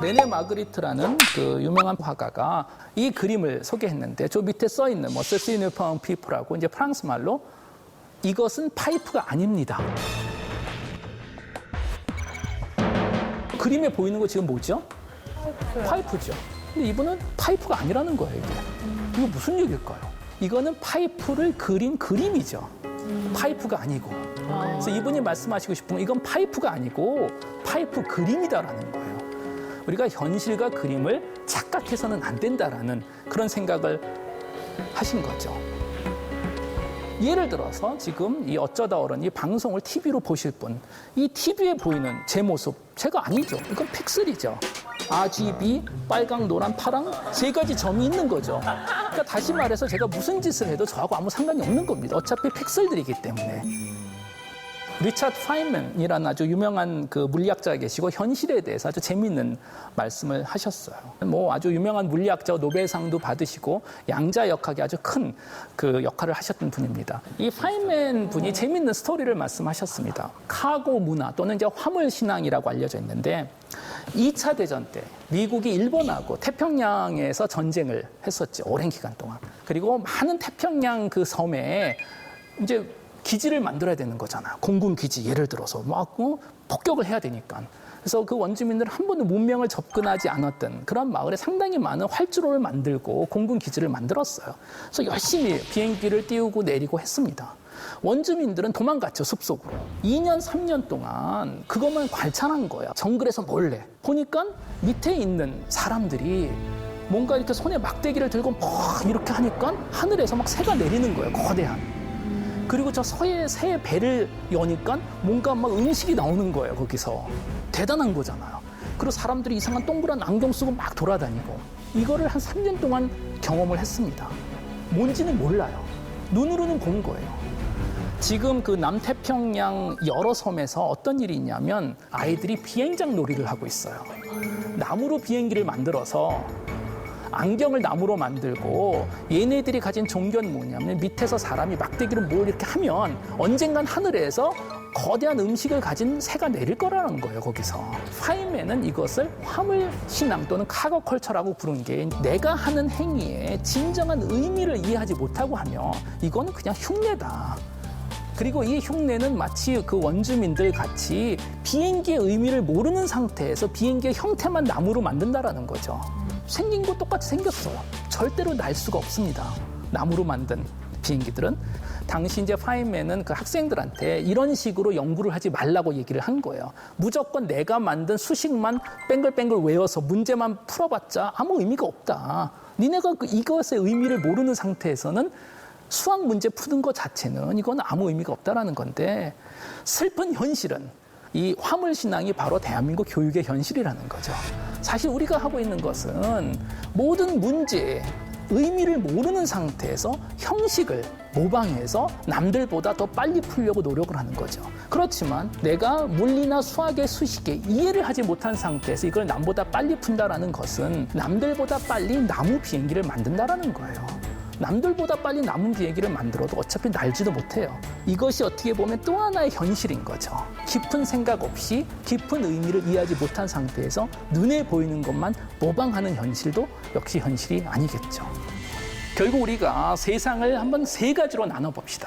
레네 마그리트라는 그 유명한 화가가 이 그림을 소개했는데 저 밑에 써 있는 뭐 세시누팡 피프라고 이제 프랑스 말로 이것은 파이프가 아닙니다. 그림에 보이는 거 지금 뭐죠? 파이프죠. 근데 이분은 파이프가 아니라는 거예요, 이게. 이거 무슨 얘기일까요? 이거는 파이프를 그린 그림이죠. 파이프가 아니고. 그래서 이분이 말씀하시고 싶은 건 이건 파이프가 아니고 파이프 그림이다라는 거예요. 우리가 현실과 그림을 착각해서는 안 된다라는 그런 생각을 하신 거죠. 예를 들어서 지금 이 어쩌다 어른 이 방송을 TV로 보실 분, 이 TV에 보이는 제 모습, 제가 아니죠. 이건 픽셀이죠. RGB, 빨강, 노란, 파랑 세 가지 점이 있는 거죠. 그러니까 다시 말해서 제가 무슨 짓을 해도 저하고 아무 상관이 없는 겁니다. 어차피 픽셀들이기 때문에. 리차드 파인맨이라는 아주 유명한 그 물리학자가 계시고 현실에 대해서 아주 재미있는 말씀을 하셨어요. 뭐 아주 유명한 물리학자 노벨상도 받으시고 양자 역학에 아주 큰 그 역할을 하셨던 분입니다. 이 파인맨 분이 재미있는 스토리를 말씀하셨습니다. 카고 문화 또는 이제 화물 신앙이라고 알려져 있는데 2차 대전 때 미국이 일본하고 태평양에서 전쟁을 했었죠. 오랜 기간 동안. 그리고 많은 태평양 그 섬에 이제 기지를 만들어야 되는 거잖아요. 공군 기지 예를 들어서 막 어, 폭격을 해야 되니까. 그래서 그 원주민들은 한 번도 문명을 접근하지 않았던 그런 마을에 상당히 많은 활주로를 만들고 공군 기지를 만들었어요. 그래서 열심히 비행기를 띄우고 내리고 했습니다. 원주민들은 도망갔죠, 숲속으로. 2년, 3년 동안 그것만 관찰한 거야. 정글에서 몰래. 보니까 밑에 있는 사람들이 뭔가 이렇게 손에 막대기를 들고 막 이렇게 하니까 하늘에서 막 새가 내리는 거예요, 거대한. 그리고 저 서해 새 배를 여니까 뭔가 막 음식이 나오는 거예요 거기서 대단한 거잖아요. 그리고 사람들이 이상한 동그란 안경 쓰고 막 돌아다니고 이거를 한 3년 동안 경험을 했습니다. 뭔지는 몰라요. 눈으로는 본 거예요. 지금 그 남태평양 여러 섬에서 어떤 일이 있냐면 아이들이 비행장 놀이를 하고 있어요. 나무로 비행기를 만들어서 안경을 나무로 만들고 얘네들이 가진 종교는 뭐냐면 밑에서 사람이 막대기로 뭘 이렇게 하면 언젠간 하늘에서 거대한 음식을 가진 새가 내릴 거라는 거예요 거기서 파이맨은 이것을 화물 신앙 또는 카거 컬처라고 부른 게 내가 하는 행위에 진정한 의미를 이해하지 못하고 하며 이거는 그냥 흉내다 그리고 이 흉내는 마치 그 원주민들 같이 비행기의 의미를 모르는 상태에서 비행기의 형태만 나무로 만든다라는 거죠. 생긴 거 똑같이 생겼어요. 절대로 날 수가 없습니다. 나무로 만든 비행기들은 당시 이제 파인맨은 그 학생들한테 이런 식으로 연구를 하지 말라고 얘기를 한 거예요. 무조건 내가 만든 수식만 뱅글뱅글 외워서 문제만 풀어봤자 아무 의미가 없다. 니네가 그 이것의 의미를 모르는 상태에서는 수학 문제 푸는 것 자체는 이건 아무 의미가 없다라는 건데 슬픈 현실은 이 화물 신앙이 바로 대한민국 교육의 현실이라는 거죠. 사실 우리가 하고 있는 것은 모든 문제에 의미를 모르는 상태에서 형식을 모방해서 남들보다 더 빨리 풀려고 노력을 하는 거죠. 그렇지만 내가 물리나 수학의 수식에 이해를 하지 못한 상태에서 이걸 남보다 빨리 푼다라는 것은 남들보다 빨리 나무 비행기를 만든다라는 거예요. 남들보다 빨리 남은 비행기를 만들어도 어차피 날지도 못해요. 이것이 어떻게 보면 또 하나의 현실인 거죠. 깊은 생각 없이 깊은 의미를 이해하지 못한 상태에서 눈에 보이는 것만 모방하는 현실도 역시 현실이 아니겠죠. 결국 우리가 세상을 한번 세 가지로 나눠 봅시다.